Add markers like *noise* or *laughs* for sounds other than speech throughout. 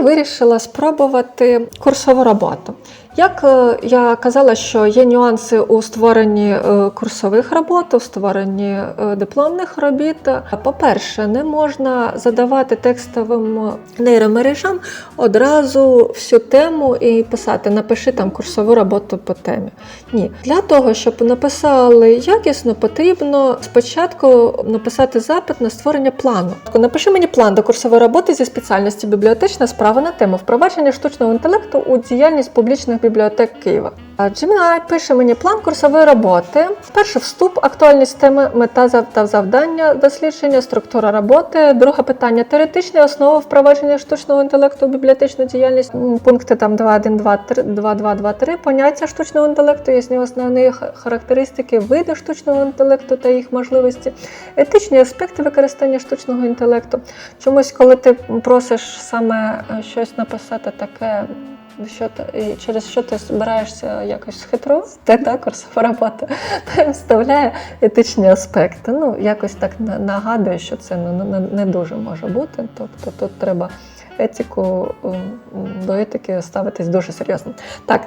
Вирішила спробувати курсову роботу. Як е, я казала, що є нюанси у створенні е, курсових робот, у створенні е, дипломних робіт. По-перше, не можна задавати текстовим нейромережам одразу всю тему і писати Напиши там курсову роботу по темі. Ні, для того, щоб написали якісно, потрібно спочатку написати запит на створення плану. Напиши мені план до курсової роботи зі спеціальності бібліотечна справа на тему впровадження штучного інтелекту у діяльність публічних бібліотек Києва. Gemini пише мені план курсової роботи. Перший вступ, актуальність теми, мета та завдання дослідження, структура роботи. Друге питання теоретичні основи впровадження штучного інтелекту у бібліотечну діяльність. Пункти там 2.1, 2.3, 2.2.2.3. Поняття штучного інтелекту, ясні основні характеристики, види штучного інтелекту та їх можливості, етичні аспекти використання штучного інтелекту. Чомусь, коли ти просиш саме е, щось написати таке. Що ти, через що ти збираєшся якось схитрувати, *laughs* та також робота, вставляє етичні аспекти. Ну, якось так на- нагадує, що це ну, не дуже може бути. Тобто тут треба етику до етики ставитись дуже серйозно. Так,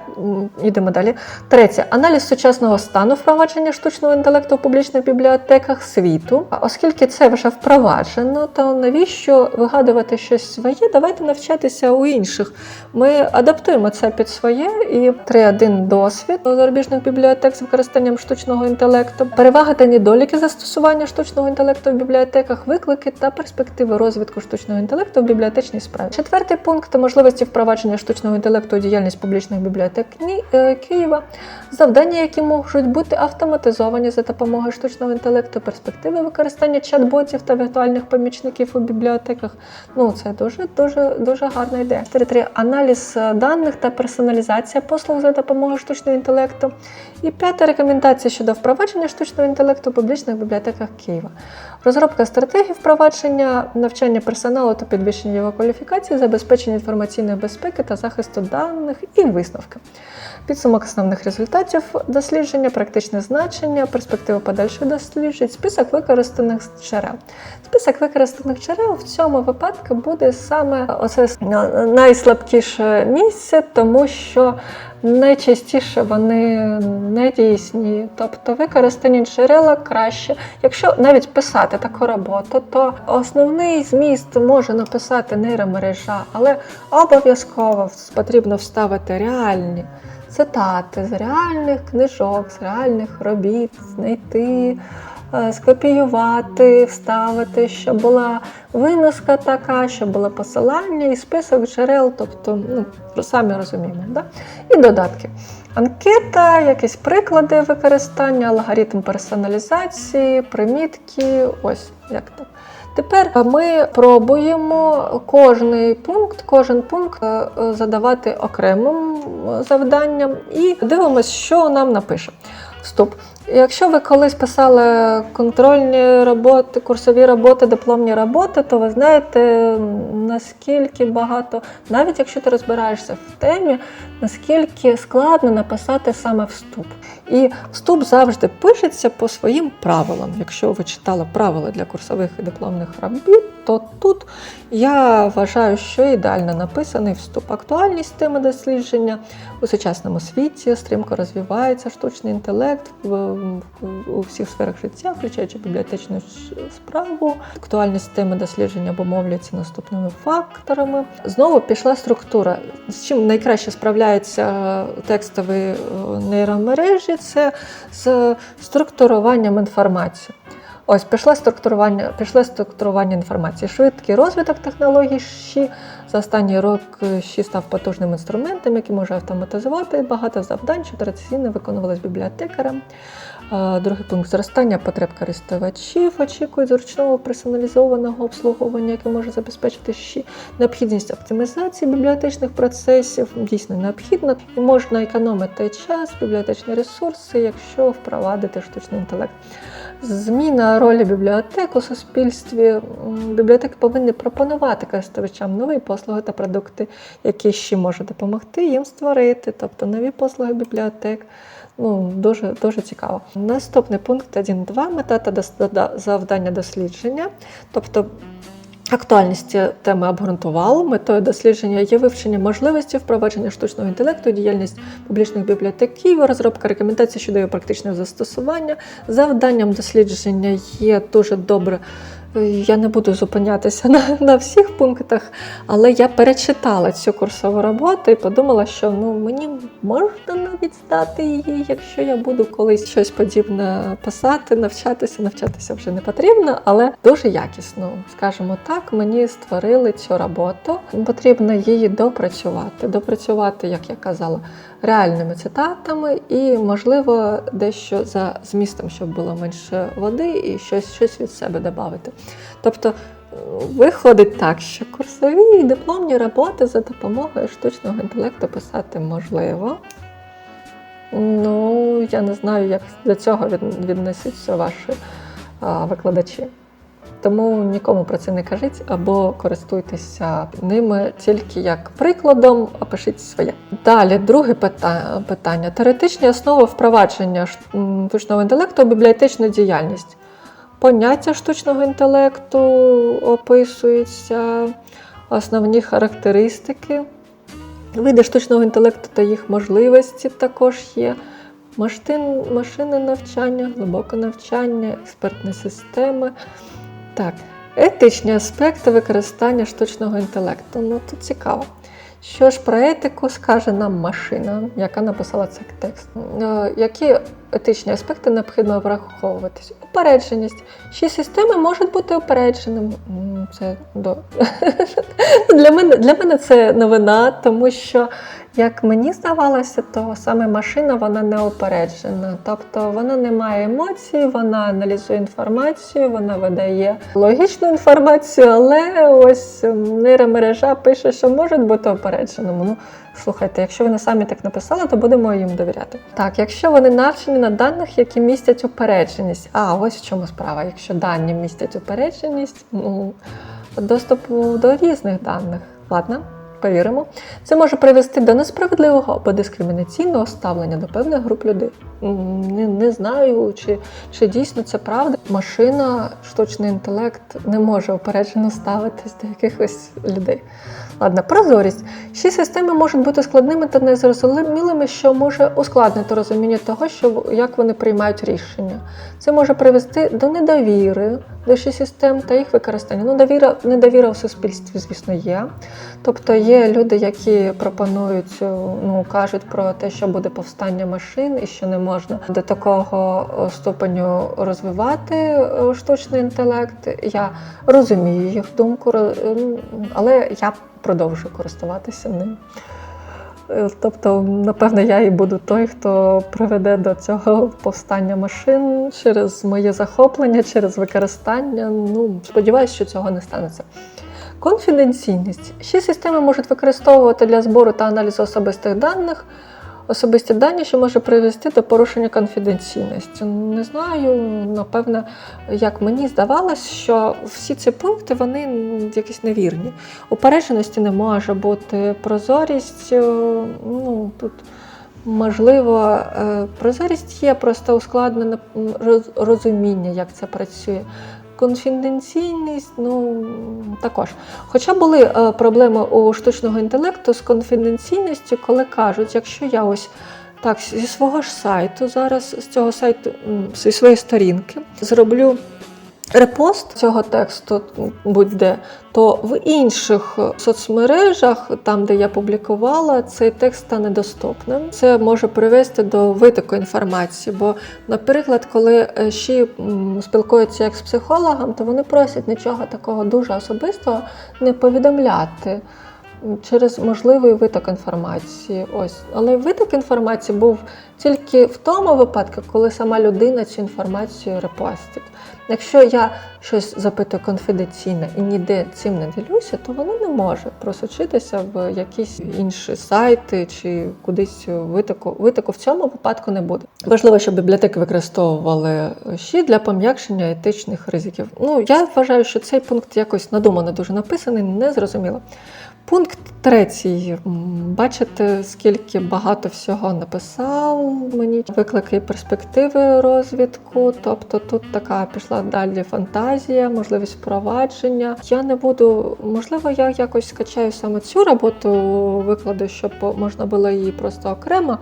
йдемо далі. Третє аналіз сучасного стану впровадження штучного інтелекту в публічних бібліотеках світу. Оскільки це вже впроваджено, то навіщо вигадувати щось своє? Давайте навчатися у інших. Ми адаптуємо це під своє і 3.1 досвід зарубіжних бібліотек з використанням штучного інтелекту, переваги та недоліки застосування штучного інтелекту в бібліотеках, виклики та перспективи розвитку штучного інтелекту в бібліотечній справі. Четвертий пункт можливості впровадження штучного інтелекту у діяльність публічних бібліотек е, Києва, завдання, які можуть бути автоматизовані за допомогою штучного інтелекту, перспективи використання чат-ботів та віртуальних помічників у бібліотеках. Ну це дуже дуже дуже гарна ідея. 4.3. аналіз е, даних та персоналізація послуг за допомогою штучного інтелекту. І п'ята рекомендація щодо впровадження штучного інтелекту в публічних бібліотеках Києва. Розробка стратегії впровадження, навчання персоналу та підвищення його кваліфікації, забезпечення інформаційної безпеки та захисту даних і висновки. Підсумок основних результатів дослідження, практичне значення, перспективи подальших досліджень, список використаних джерел. Список використаних джерел в цьому випадку буде саме оце найслабкіше місце, тому що найчастіше вони не дійсні. Тобто використані джерела краще. Якщо навіть писати таку роботу, то основний зміст може написати нейромережа, але обов'язково потрібно вставити реальні цитати з реальних книжок, з реальних робіт, знайти. е, Скопіювати, вставити, щоб була виноска така, щоб було посилання і список джерел, тобто, ну, самі розуміємо, да? і додатки. Анкета, якісь приклади використання, алгоритм персоналізації, примітки. Ось як так. Тепер ми пробуємо кожний пункт, кожен пункт е, е, задавати окремим завданням і дивимося, що нам напише. Вступ. Якщо ви колись писали контрольні роботи, курсові роботи, дипломні роботи, то ви знаєте, наскільки багато, навіть якщо ти розбираєшся в темі, наскільки складно написати саме вступ. І вступ завжди пишеться по своїм правилам. Якщо ви читали правила для курсових і дипломних робіт, то тут я вважаю, що ідеально написаний вступ. Актуальність теми дослідження у сучасному світі стрімко розвивається штучний інтелект у всіх сферах життя, включаючи бібліотечну справу. Актуальність теми дослідження обумовлюється наступними факторами. Знову пішла структура. З чим найкраще справляються е, текстові е, нейромережі, це з структуруванням інформації. Ось пішло структурування, пішло структурування інформації. Швидкий розвиток технологій ЩІ за останній рок ЩІ став потужним інструментом, який може автоматизувати багато завдань, що традиційно виконувалися бібліотекарем. Другий пункт зростання потреб користувачів очікують зручного персоналізованого обслуговування, яке може забезпечити ЩІ. Необхідність оптимізації бібліотечних процесів дійсно необхідна і можна економити час, бібліотечні ресурси, якщо впровадити штучний інтелект. Зміна ролі бібліотек у суспільстві. Бібліотеки повинні пропонувати користувачам нові послуги та продукти, які ще можуть допомогти їм створити, тобто нові послуги бібліотек. Ну, дуже, дуже цікаво. Наступний пункт 1.2. Мета та завдання дослідження. Тобто Актуальність теми обґрунтували. Метою дослідження є вивчення можливості впровадження штучного інтелекту, діяльність публічних бібліотек Києва, розробка рекомендацій щодо його практичного застосування. Завданням дослідження є дуже добре. Я не буду зупинятися *laughs* на, на всіх пунктах, але я перечитала цю курсову роботу і подумала, що ну мені можна навіть здати її, якщо я буду колись щось подібне писати, навчатися. Навчатися вже не потрібно, але дуже якісно, скажімо так, мені створили цю роботу. Потрібно її допрацювати, допрацювати, як я казала, реальними цитатами і, можливо, дещо за змістом, щоб було менше води і щось, щось від себе додати. Тобто виходить так, що курсові і дипломні роботи за допомогою штучного інтелекту писати можливо. Ну, я не знаю, як до цього від- віднесуться ваші а, викладачі. Тому нікому про це не кажіть або користуйтеся ними тільки як прикладом, а пишіть своє. Далі, друге питання: теоретичні основи впровадження штучного інтелекту у бібліотечну діяльність. Поняття штучного інтелекту описуються, основні характеристики. Види штучного інтелекту та їх можливості також є. Машин, машини навчання, глибоке навчання, експертні системи. Так, етичні аспекти використання штучного інтелекту. Ну, тут цікаво. Що ж про етику скаже нам машина, яка написала цей текст? Е, Які етичні аспекти необхідно враховуватись? Упередженість. Чи системи можуть бути упередженими? Це до... *laughs* для, мене, для мене це новина, тому що, як мені здавалося, то саме машина вона не опереджена. Тобто вона не має емоцій, вона аналізує інформацію, вона видає логічну інформацію, але ось нейромережа пише, що можуть бути опередженому. Ну, Слухайте, якщо вони самі так написали, то будемо їм довіряти. Так, якщо вони навчені на даних, які містять упередженість. А, ось в чому справа. Якщо дані містять упередженість, ну доступу до різних даних. Ладно, повіримо. Це може привести до несправедливого або дискримінаційного ставлення до певних груп людей. Не, не знаю, чи, чи дійсно це правда. Машина, штучний інтелект не може упереджено ставитись до якихось людей. Ладно, прозорість. Всі системи можуть бути складними та незрозумілими, що може ускладнити розуміння того, що як вони приймають рішення. Це може привести до недовіри всіх систем та їх використання. Ну, довіра, недовіра в суспільстві, звісно, є. Тобто є люди, які пропонують, ну кажуть про те, що буде повстання машин і що не можна до такого е, ступеню розвивати е, штучний інтелект. Я розумію їх думку, але я продовжую користуватися ним. Е, Тобто, напевно, я і буду той, хто приведе до цього повстання машин через моє захоплення, через використання. Ну, сподіваюся, що цього не станеться. Конфіденційність. Ще системи можуть використовувати для збору та аналізу особистих даних. Особисті дані, що може привести до порушення конфіденційності. Не знаю, напевно, як мені здавалось, що всі ці пункти вони якісь невірні. Упередженості не може бути, прозорість, е, ну тут можливо, е, прозорість є, просто ускладнене розуміння, як це працює. Конфіденційність, ну також. Хоча були е, проблеми у штучного інтелекту з конфіденційністю, коли кажуть, якщо я ось так зі свого ж сайту, зараз з цього сайту, зі своєї сторінки, зроблю репост цього тексту будь-де, то в інших соцмережах, там, де я публікувала, цей текст стане доступним. Це може привести до витоку інформації. Бо, наприклад, коли е, ще спілкуються як з психологом, то вони просять нічого такого дуже особистого не повідомляти. Через можливий виток інформації. Ось. Але виток інформації був тільки в тому випадку, коли сама людина цю інформацію репостить. Якщо я щось запитую конфіденційно і ніде цим не ділюся, то воно не може просочитися в якісь інші сайти чи кудись витоку. Витоку в цьому випадку не буде. Важливо, щоб бібліотеки використовували ще для пом'якшення етичних ризиків. Ну я вважаю, що цей пункт якось надумано дуже написаний, незрозуміло. Пункт третій. Бачите, скільки багато всього написав мені виклики і перспективи розвідку. Тобто тут така пішла далі фантазія, можливість впровадження. Я не буду, можливо, я якось скачаю саме цю роботу, викладу, щоб можна було її просто окремо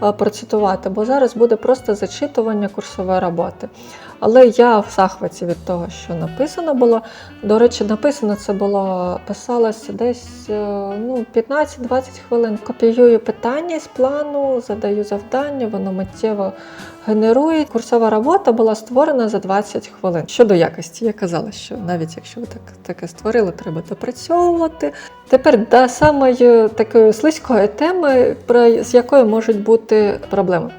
процитувати, бо зараз буде просто зачитування курсової роботи. Але я в захваті від того, що написано було. До речі, написано це було, писалося десь е, ну, 15-20 хвилин. Копіюю питання з плану, задаю завдання, воно миттєво генерує. Курсова робота була створена за 20 хвилин. Щодо якості, я казала, що навіть якщо ви так таке створили, треба допрацьовувати. Тепер до самої такої слизької теми, про з якою можуть бути проблеми.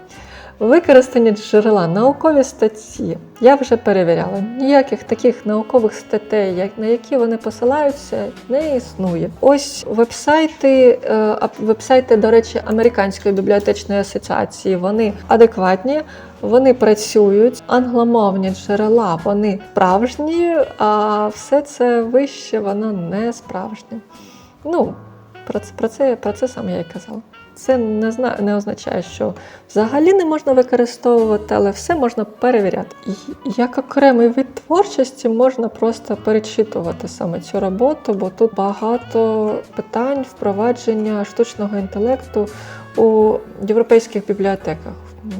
Використання джерела наукові статті. Я вже перевіряла. Ніяких таких наукових статей, на які вони посилаються, не існує. Ось вебсайти, е, вебсайти, до речі, Американської бібліотечної асоціації. Вони адекватні. Вони працюють, англомовні джерела, вони справжні, а все це вище, воно не справжнє. Ну, про це, про це, про це саме я й казала. Це не, зна, не означає, що взагалі не можна використовувати, але все можна перевіряти. І як окремий вид творчості можна просто перечитувати саме цю роботу, бо тут багато питань впровадження штучного інтелекту у європейських бібліотеках.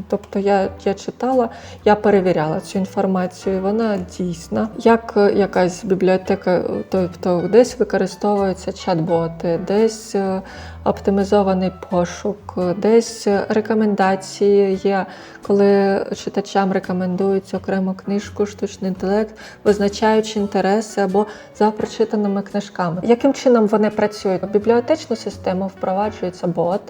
Тобто я, я читала, я перевіряла цю інформацію, вона дійсна. Як е, якась бібліотека, тобто десь використовуються чат-боти, десь е, оптимізований пошук, десь рекомендації є, коли читачам рекомендують окрему книжку, штучний інтелект, визначаючи інтереси або за прочитаними книжками. Яким чином вони працюють? В бібліотечну систему впроваджується бот.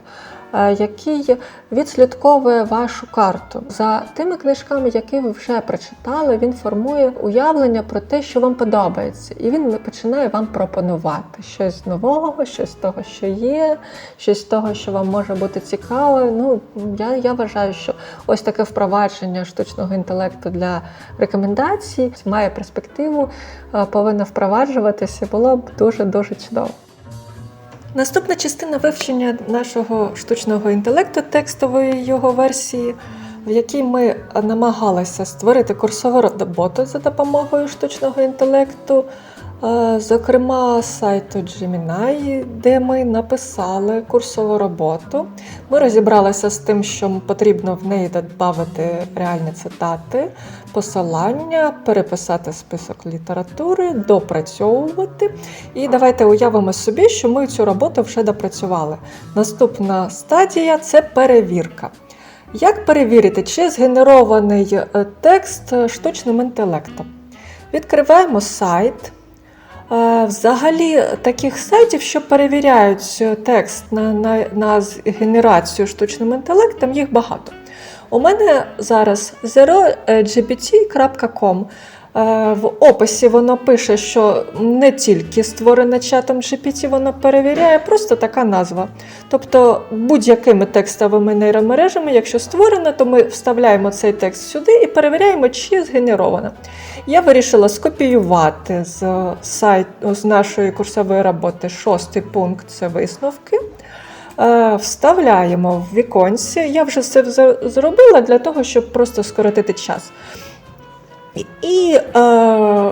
Е, Який відслідковує вашу карту за тими книжками, які ви вже прочитали, він формує уявлення про те, що вам подобається, і він починає вам пропонувати щось нового, щось з того, що є, щось з того, що вам може бути цікаве. Ну я, я вважаю, що ось таке впровадження штучного інтелекту для рекомендацій має перспективу, е, повинно впроваджуватися. Було б дуже дуже чудово. Наступна частина вивчення нашого штучного інтелекту, текстової його версії, в якій ми намагалися створити курсову роботу за допомогою штучного інтелекту, зокрема сайту Gemini, де ми написали курсову роботу. Ми розібралися з тим, що потрібно в неї додати реальні цитати, посилання, переписати список літератури, допрацьовувати. І давайте уявимо собі, що ми цю роботу вже допрацювали. Наступна стадія це перевірка. Як перевірити, чи згенерований е, текст е, штучним інтелектом? Відкриваємо сайт. Взагалі, таких сайтів, що перевіряють е, текст на, на, на генерацію штучним інтелектом, їх багато. У мене зараз zerogpt.com. Е, В описі воно пише, що не тільки створене чатом GPT, воно перевіряє просто така назва. Тобто будь-якими текстовими нейромережами, якщо створено, то ми вставляємо цей текст сюди і перевіряємо, чи згенеровано. Я вирішила скопіювати з сайту з нашої курсової роботи шостий пункт це висновки. Е, Вставляємо в віконці. Я вже це зробила для того, щоб просто скоротити час. І, е,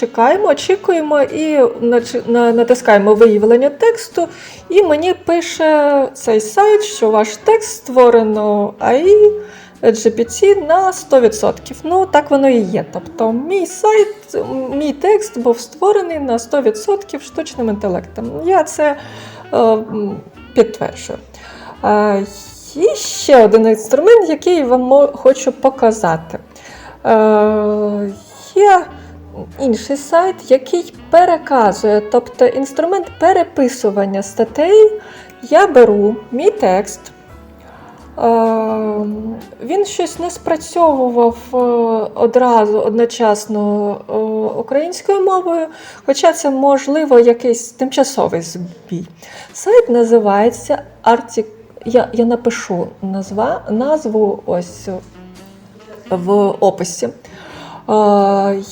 чекаємо, очікуємо і натискаємо виявлення тексту, і мені пише цей сайт, що ваш текст створено AI GPT на 100%. Ну, так воно і є. Тобто, мій сайт, мій текст був створений на 100% штучним інтелектом. Я це підтверджую. Е, і ще один інструмент, який вам хочу показати. Е, є інший сайт, який переказує, тобто інструмент переписування статей. Я беру мій текст. Е, Він щось не спрацьовував е, одразу одночасно е, українською мовою, хоча це можливо якийсь тимчасовий збій. Сайт називається Artic... Я, я напишу назва, назву ось в описі.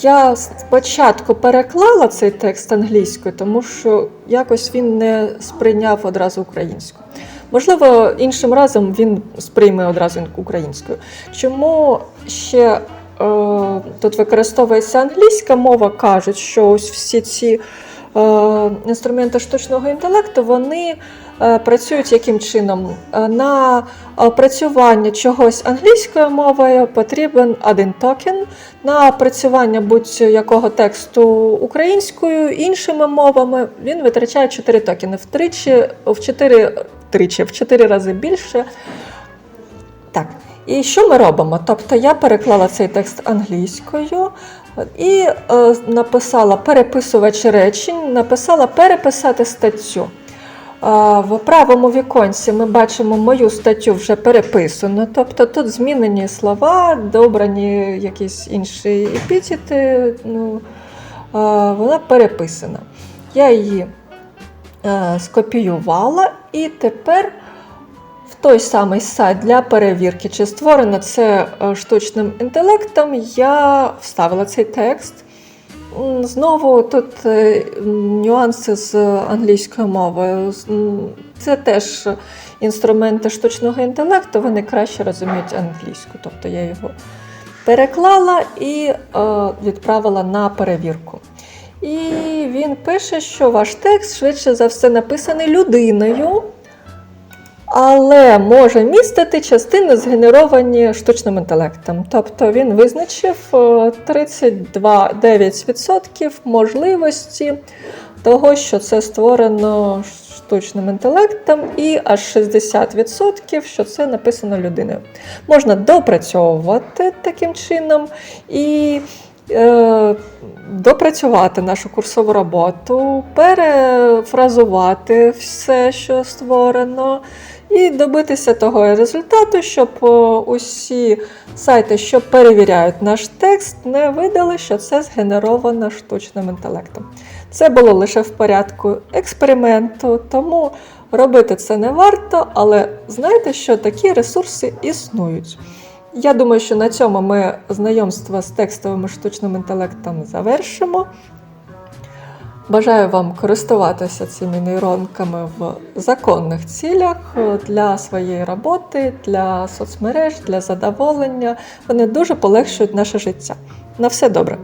Я спочатку переклала цей текст англійською, тому що якось він не сприйняв одразу українську. Можливо, іншим разом він сприйме одразу українською. Чому ще е, тут використовується англійська мова? Кажуть, що ось всі ці е, інструменти штучного інтелекту вони е, працюють яким чином? Е, На опрацювання чогось англійською мовою потрібен один токен. На опрацювання будь-якого тексту українською іншими мовами він витрачає 4 токени втричі, в 4, втричі, в 4 рази більше. Так. І що ми робимо? Тобто я переклала цей текст англійською і е, написала переписувач речень, написала переписати статтю. Е, В правому віконці ми бачимо мою статтю вже переписану, тобто тут змінені слова, добрані якісь інші епітети, ну, е, вона переписана. Я її скопіювала і тепер в той самий сайт для перевірки, чи створено це е, штучним інтелектом, я вставила цей текст. Знову тут е, нюанси з англійською мовою. Це теж інструменти штучного інтелекту, вони краще розуміють англійську. Тобто я його переклала і е, відправила на перевірку. І він пише, що ваш текст швидше за все написаний людиною, але може містити частини, згенеровані штучним інтелектом. Тобто він визначив е, 32,9% можливості того, що це створено штучним інтелектом, і аж 60%, що це написано людиною. Можна допрацьовувати таким чином і е, допрацювати нашу курсову роботу, перефразувати все, що створено, і добитися того результату, щоб е, усі сайти, що перевіряють наш текст, не видали, що це згенеровано штучним інтелектом. Це було лише в порядку експерименту, тому робити це не варто, але знайте, що такі ресурси існують. Я думаю, що на цьому ми знайомство з текстовим і штучним інтелектом завершимо. Бажаю вам користуватися цими нейронками в законних цілях для своєї роботи, для соцмереж, для задоволення. Вони дуже полегшують наше життя. На все добре!